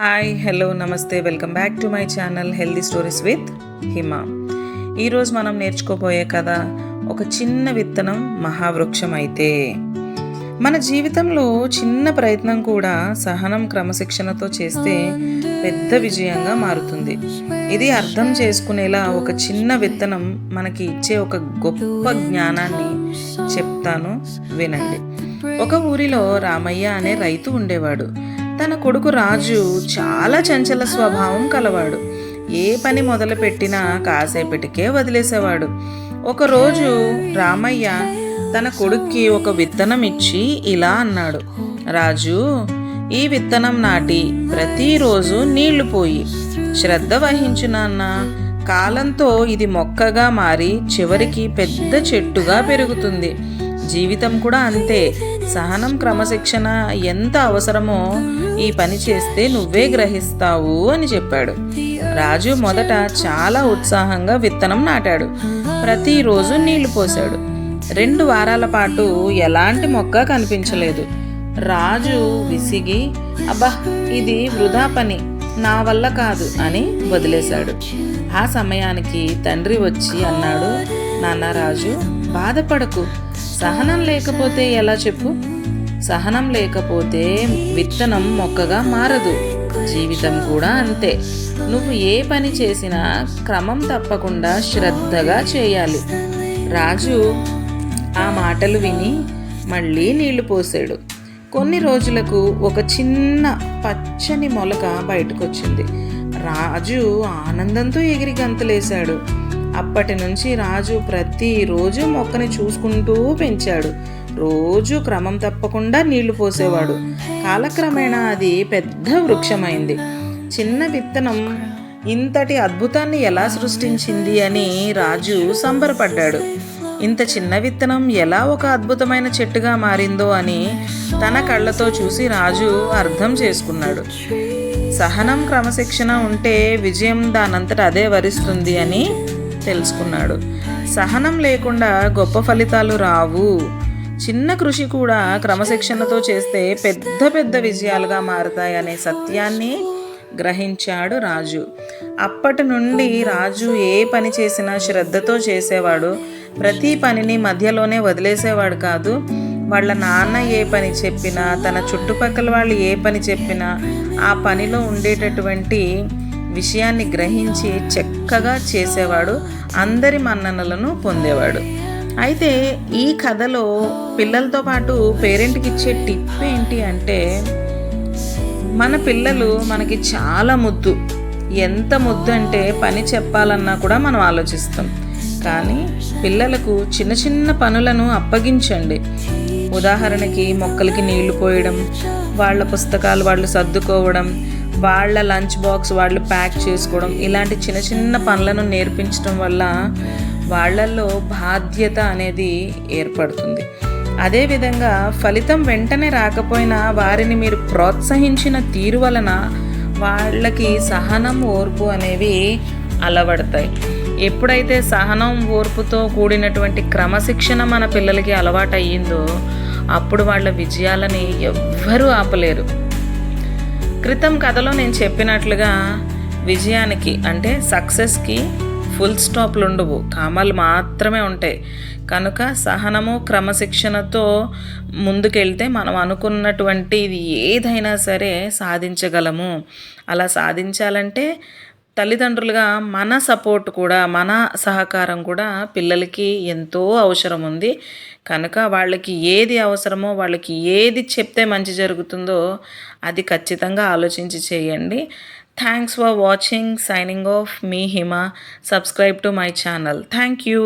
Hi hello namaste welcome back to my channel healthy stories with Hima ఈరోజు మనం నేర్చుకోబోయే కథ ఒక చిన్న విత్తనం మహావృక్షం అయితే. మన జీవితంలో చిన్న ప్రయత్నం కూడా సహనం క్రమశిక్షణతో చేస్తే పెద్ద విజయంగా మారుతుంది. ఇది అర్థం చేసుకునేలా ఒక చిన్న విత్తనం మనకి ఇచ్చే ఒక గొప్ప జ్ఞానాన్ని చెప్తాను వినండి. ఒక ఊరిలో రామయ్య అనే రైతు ఉండేవాడు. తన కొడుకు రాజు చాలా చంచల స్వభావం కలవాడు. ఏ పని మొదలుపెట్టినా కాసేపటికే వదిలేసేవాడు. ఒకరోజు రామయ్య తన కొడుక్కి ఒక విత్తనం ఇచ్చి ఇలా అన్నాడు. రాజు ఈ విత్తనం నాటి ప్రతిరోజు నీళ్ళు పోయి. శ్రద్ధ వహించు నాన్న కాలంతో ఇది మొక్కగా మారి చివరికి పెద్ద చెట్టుగా పెరుగుతుంది. జీవితం కూడా అంతే. సహనం క్రమశిక్షణ ఎంత అవసరమో ఈ పని చేస్తే నువ్వే గ్రహిస్తావు అని చెప్పాడు. రాజు మొదట చాలా ఉత్సాహంగా విత్తనం నాటాడు. ప్రతిరోజు నీళ్ళు పోశాడు. రెండు వారాల పాటు ఎలాంటి మొక్క కనిపించలేదు. రాజు విసిగి అబ్బా ఇది వృధా పని నా వల్ల కాదు అని వదిలేశాడు. ఆ సమయానికి తండ్రి వచ్చి అన్నాడు నాన్న రాజు బాధపడకు. సహనం లేకపోతే ఎలా చెప్పు? సహనం లేకపోతే విత్తనం మొక్కగా మారదు. జీవితం కూడా అంతే. నువ్వు ఏ పని చేసినా క్రమం తప్పకుండా శ్రద్ధగా చేయాలి. రాజు ఆ మాటలు విని మళ్ళీ నీళ్ళు పోసాడు. కొన్ని రోజులకు ఒక చిన్న పచ్చని మొలక బయటకొచ్చింది. రాజు ఆనందంతో ఎగిరి గంతులేశాడు. అప్పటి నుంచి రాజు ప్రతిరోజు మొక్కని చూసుకుంటూ పెంచాడు. రోజు క్రమం తప్పకుండా నీళ్ళు పోసేవాడు. కాలక్రమేణా అది పెద్ద వృక్షమైంది. చిన్న విత్తనం ఇంతటి అద్భుతాన్ని ఎలా సృష్టించింది అని రాజు సంబరపడ్డాడు. ఇంత చిన్న విత్తనం ఎలా ఒక అద్భుతమైన చెట్టుగా మారిందో అని తన కళ్ళతో చూసి రాజు అర్థం చేసుకున్నాడు. సహనం క్రమశిక్షణ ఉంటే విజయం దానంతట అదే వరిస్తుంది అని తెలుసుకున్నాడు. సహనం లేకుండా గొప్ప ఫలితాలు రావు. చిన్న కృషి కూడా క్రమశిక్షణతో చేస్తే పెద్ద పెద్ద విజయాలుగా మారుతాయనే సత్యాన్ని గ్రహించాడు రాజు. అప్పటి నుండి రాజు ఏ పని చేసినా శ్రద్ధతో చేసేవాడు. ప్రతి పనిని మధ్యలోనే వదిలేసేవాడు కాదు. వాళ్ళ నాన్న ఏ పని చెప్పినా తన చుట్టుపక్కల వాళ్ళు ఏ పని చెప్పినా ఆ పనిలో ఉండేటటువంటి విషయాన్ని గ్రహించి చక్కగా చేసేవాడు అందరి మన్ననలను పొందేవాడు. అయితే ఈ కథలో పిల్లలతో పాటు పేరెంట్కి ఇచ్చే టిప్ ఏంటి అంటే మన పిల్లలు మనకి చాలా ముద్దు. ఎంత ముద్దు అంటే పని చెప్పాలన్నా కూడా మనం ఆలోచిస్తాం. కానీ పిల్లలకు చిన్న చిన్న పనులను అప్పగించండి. ఉదాహరణకి మొక్కలకి నీళ్ళు పోయడం వాళ్ళ పుస్తకాలు వాళ్ళు సర్దుకోవడం వాళ్ళ లంచ్ బాక్స్ వాళ్ళు ప్యాక్ చేసుకోవడం ఇలాంటి చిన్న చిన్న పనులను నేర్పించడం వల్ల వాళ్ళల్లో బాధ్యత అనేది ఏర్పడుతుంది. అదేవిధంగా ఫలితం వెంటనే రాకపోయినా వారిని మీరు ప్రోత్సహించిన తీరు వలన వాళ్ళకి సహనం ఓర్పు అనేవి అలవడతాయి. ఎప్పుడైతే సహనం ఓర్పుతో కూడినటువంటి క్రమశిక్షణ మన పిల్లలకి అలవాటు అయ్యిందో అప్పుడు వాళ్ళ విజయాలని ఎవ్వరూ ఆపలేరు. క్రితం కథలో నేను చెప్పినట్లుగా విజయానికి అంటే సక్సెస్కి ఫుల్ స్టాప్లు ఉండవు కామాలు మాత్రమే ఉంటాయి. కనుక సహనము క్రమశిక్షణతో ముందుకెళ్తే మనం అనుకున్నటువంటి ఏదైనా సరే సాధించగలము. అలా సాధించాలంటే తల్లిదండ్రులుగా మన సపోర్ట్ కూడా మన సహకారం కూడా పిల్లలకి ఎంతో అవసరం ఉంది. కనుక వాళ్ళకి ఏది అవసరమో వాళ్ళకి ఏది చెప్తే మంచి జరుగుతుందో అది ఖచ్చితంగా ఆలోచించి చేయండి. Thanks for watching signing off me Hima. Subscribe to my channel thank you